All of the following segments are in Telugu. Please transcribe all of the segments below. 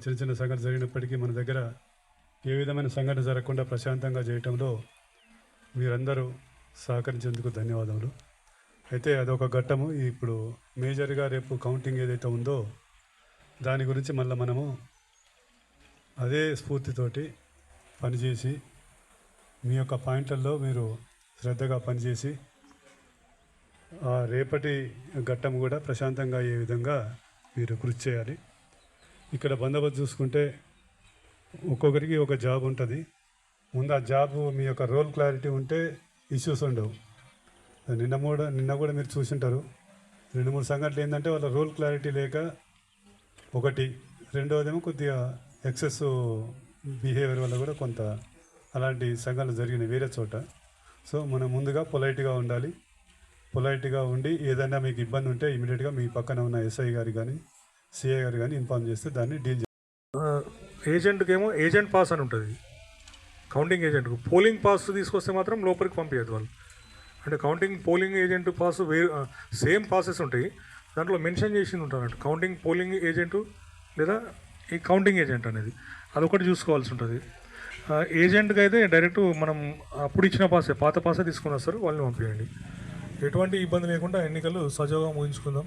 చిన్న చిన్న సంఘటన జరిగినప్పటికీ మన దగ్గర ఏ విధమైన సంఘటన జరగకుండా ప్రశాంతంగా చేయటంలో మీరందరూ సహకరించేందుకు ధన్యవాదములు. అయితే అదొక ఘట్టము. ఇప్పుడు మేజర్గా రేపు కౌంటింగ్ ఏదైతే ఉందో దాని గురించి మళ్ళీ మనము అదే స్ఫూర్తితోటి పనిచేసి మీ యొక్క పాయింట్లలో మీరు శ్రద్ధగా పనిచేసి ఆ రేపటి ఘట్టం కూడా ప్రశాంతంగా అయ్యే విధంగా మీరు కృషి చేయాలి. ఇక్కడ బందోబస్తు చూసుకుంటే ఒక్కొక్కరికి ఒక జాబ్ ఉంటుంది. ముందు ఆ జాబ్ మీ యొక్క రోల్ క్లారిటీ ఉంటే ఇష్యూస్ ఉండవు. నిన్న కూడా నిన్న కూడా మీరు చూసింటారు. రెండు మూడు సంఘటనలు ఏంటంటే వాళ్ళ రోల్ క్లారిటీ లేక ఒకటి రెండవదేమో కొద్దిగా ఎక్సెస్ బిహేవియర్ వల్ల కూడా కొంత అలాంటి సంఘటనలు జరిగినాయి వేరే చోట. సో మనం ముందుగా పొలైట్గా ఉండాలి. పొలైట్గా ఉండి ఏదైనా మీకు ఇబ్బంది ఉంటే ఇమీడియట్గా మీ పక్కన ఉన్న ఎస్ఐ గారికి కానీ సిఐ గారు కానీ ఇన్ఫామ్ చేస్తే దాన్ని డీల్ ఏజెంట్కి ఏమో ఏజెంట్ పాస్ అని ఉంటుంది. కౌంటింగ్ ఏజెంట్కు పోలింగ్ పాస్ తీసుకొస్తే మాత్రం లోపలికి పంపించదు వాళ్ళు. అంటే counting polling agent pass way same passes ఉంటాయి. దాంట్లో మెన్షన్ చేసింది ఉంటారు కౌంటింగ్ పోలింగ్ ఏజెంటు లేదా ఈ కౌంటింగ్ ఏజెంట్ అనేది. అదొకటి చూసుకోవాల్సి ఉంటుంది. ఏజెంట్కి అయితే డైరెక్ట్ మనం అప్పుడు ఇచ్చిన పాసే పాత పాసే తీసుకొని వస్తారు వాళ్ళని పంపించండి ఎటువంటి ఇబ్బంది లేకుండా ఎన్నికలు సజావుగా ముగించుకుందాం.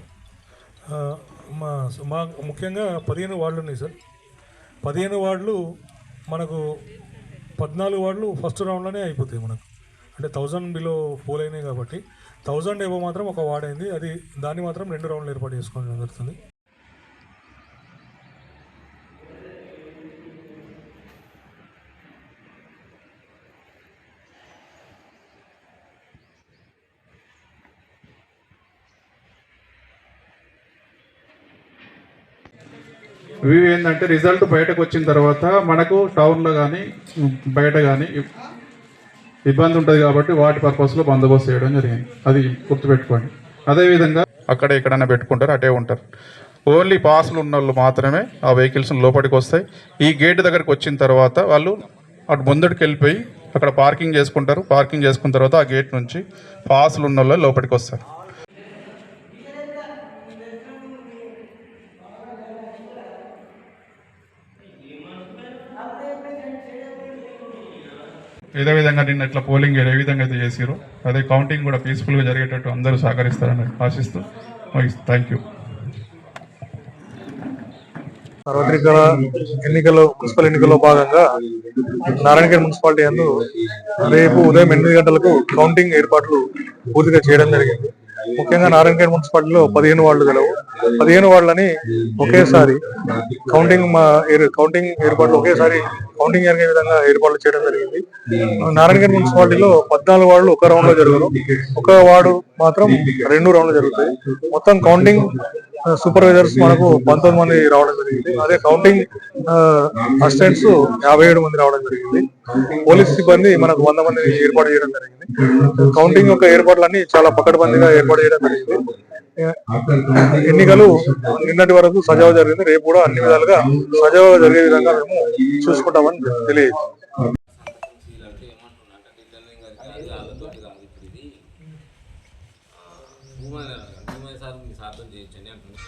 మా మా ముఖ్యంగా పదిహేను వార్డులు ఉన్నాయి సార్. పదిహేను వార్డులు మనకు పద్నాలుగు వార్డులు ఫస్ట్ రౌండ్లోనే అయిపోతాయి మనకు. అంటే థౌజండ్ బిలో పోల్ అయినాయి కాబట్టి థౌజండ్ ఏవో మాత్రం ఒక వార్డ్ అయింది. అది దాన్ని మాత్రం రెండు రౌండ్లు ఏర్పాటు చేసుకోవడం జరుగుతుంది. ఇవి ఏంటంటే రిజల్ట్ బయటకు వచ్చిన తర్వాత మనకు టౌన్లో కానీ బయట కానీ ఇబ్బంది ఉంటుంది కాబట్టి వాటి పర్పస్లో బందోబస్తు చేయడం జరిగింది. అది గుర్తుపెట్టుకోండి. అదేవిధంగా అక్కడ ఎక్కడైనా పెట్టుకుంటారు అటే ఉంటారు. ఓన్లీ పాసులు ఉన్న వాళ్ళు మాత్రమే ఆ వెహికల్స్ లోపలికి వస్తాయి. ఈ గేట్ దగ్గరకు వచ్చిన తర్వాత వాళ్ళు అటు ముందుకు వెళ్ళిపోయి అక్కడ పార్కింగ్ చేసుకుంటారు. పార్కింగ్ చేసుకున్న తర్వాత ఆ గేట్ నుంచి పాసులు ఉన్న వాళ్ళు లోపలికి వస్తారు. ఏదో విధంగా నిన్న ఇట్లా పోలింగ్ ఏ విధంగా అయితే చేసిరో అదే కౌంటింగ్ కూడా పీస్ఫుల్గా జరిగేటట్టు అందరూ సహకరిస్తారని ఆశిస్తూ థ్యాంక్ యూ సార్వత్రిక ఎన్నికల్లో మున్సిపల్ ఎన్నికల్లో భాగంగా నారాయణఖేడ్ మున్సిపాలిటీ అందు రేపు ఉదయం ఎనిమిది గంటలకు కౌంటింగ్ ఏర్పాట్లు పూర్తిగా చేయడం జరిగింది. ముఖ్యంగా నారాయణఖేడ్ మున్సిపాలిటీలో పదిహేను వార్డులు గలవు. పదిహేను వార్డులని ఒకేసారి కౌంటింగ్ మా కౌంటింగ్ ఏర్పాట్లు ఒకేసారి కౌంటింగ్ జరిగే విధంగా ఏర్పాట్లు చేయడం జరిగింది. నారాయణఖేడ్ మున్సిపాలిటీలో పద్నాలుగు వార్డులు ఒక రౌండ్లో జరుగును ఒక వార్డు మాత్రం రెండు రౌండ్లు జరుగుతాయి. మొత్తం కౌంటింగ్ సూపర్వైజర్స్ మనకు పంతొమ్మిది మంది రావడం జరిగింది అదే కౌంటింగ్ అసిస్టెంట్స్ యాభై ఏడు మంది రావడం జరిగింది పోలీస్ సిబ్బంది మనకు వంద మంది ఏర్పాటు చేయడం జరిగింది కౌంటింగ్ యొక్క ఏర్పాట్లన్నీ చాలా పకడ్బందీగా ఏర్పాటు చేయడం జరిగింది ఎన్నికలు నిన్నటి వరకు సజావు జరిగింది రేపు కూడా అన్ని విధాలుగా సజావుగా జరిగే విధంగా మేము చూసుకుంటామని తెలియదు సార్ మీ సార్తో చేయొచ్చండి అంటున్నాను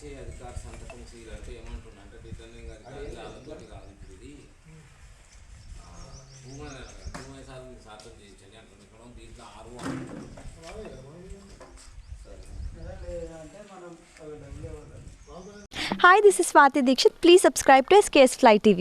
మార్చే అధికార సంతకం చేయాలంటే ఏమంటున్నా అంటే డిటర్నింగ్ గారి అందుబాటు కాదు ఇప్పుడు ఇది భూమి భూమి సార్ మీరు సార్థం చేయించండి అంటుంది ఇక్కడ దీంట్లో ఆరు Hi, this is Swati Dikshit. Please subscribe to SKS Fly TV.